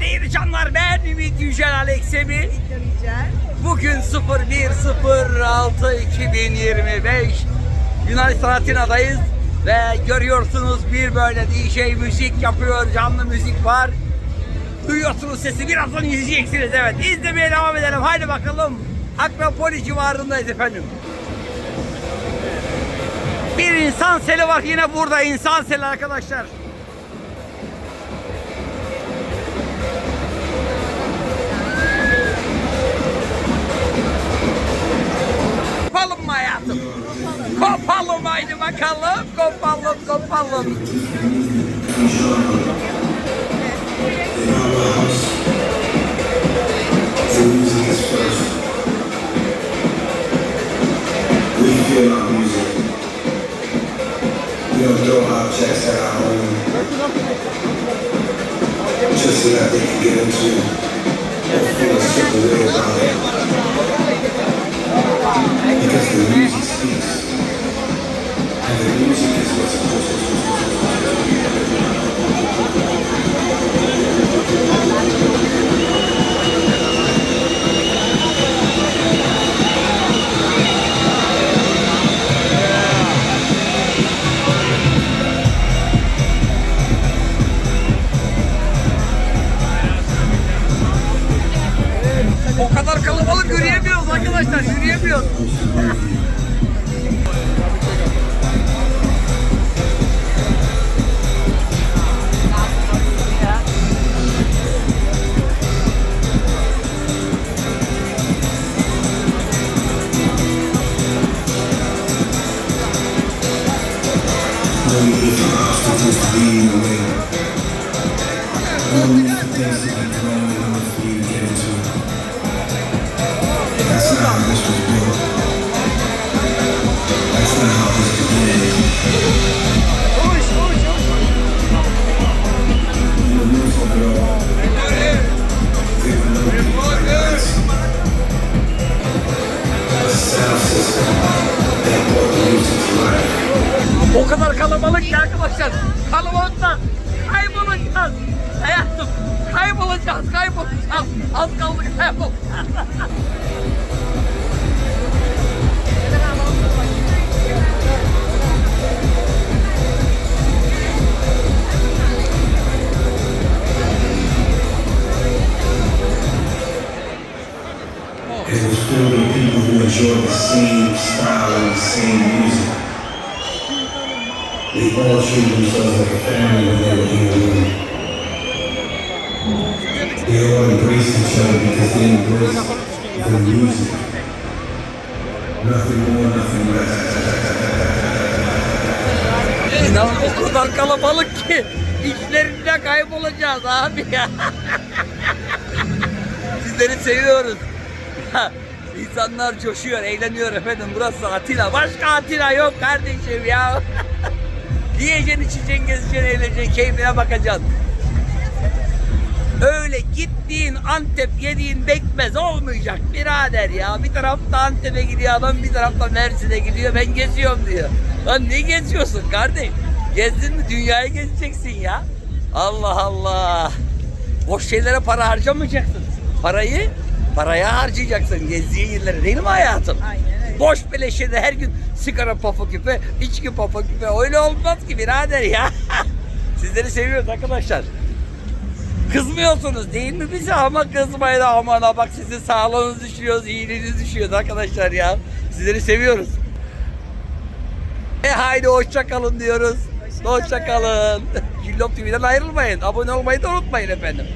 Değerli canlar ben Ümit Yücel Alex. Bugün 01.06.2025 Yunanistan Atina'dayız ve görüyorsunuz bir böyle DJ müzik yapıyor, canlı müzik var. Duyuyorsunuz sesi birazdan izleyeceksiniz evet. İzlemeye devam edelim. Haydi bakalım. Akropoli civarındayız efendim. Bir insan seli var yine burada insan seli arkadaşlar. Kopalım kopalım. First. We feel our music. We don't throw objects at our home. Just so that they can get into or feel a certain way about it. Because the music speaks. Arkadaşlar yürüyemiyoruz. Obstacles to be in the way. No need for things to be thrown O kadar kalabalık ki arkadaşlar. Kalabalıkta kaybolacağız. Hayatım kaybolacağız kaybolacağız. Az kaldı kaybolacağız. Filled with people who enjoyed the same style and the same music. They all treated themselves like a family when they were the room. They all embraced each other because they embraced the music. Nothing more, nothing less. İnan o kadar kalabalık ki içlerinde kaybolacağız abi ya. Sizleri seviyoruz. İnsanlar coşuyor, eğleniyor efendim. Burası Atilla. Başka Atilla yok kardeşim ya. Yiyeceksin, içeceksin, gezeceksin, eğleneceksin, keyfine bakacaksın. Öyle gittiğin Antep yediğin bekmez olmayacak birader ya. Bir tarafta Antep'e gidiyor adam bir tarafta Mersin'e gidiyor ben geziyorum diyor. Lan ne geziyorsun kardeş? Gezdin mi dünyayı gezeceksin ya. Allah Allah. Boş şeylere para harcamayacaksın. Parayı paraya harcayacaksın gezdiğin yerlere değil mi hayatım? Aynen öyle. Boş beleşe de her gün sigara papa küpe, içki papa küpe öyle olmaz ki birader ya. Sizleri seviyoruz arkadaşlar. Kızmıyorsunuz değil mi bize ama kızmayın aman ha bak sizin sağlığınız düşüyor, iyiliğiniz düşüyor arkadaşlar ya. Sizleri seviyoruz. E haydi hoşça kalın diyoruz. Hoşça Hoşça kalın. Cillop TV'den ayrılmayın. Abone olmayı da unutmayın efendim.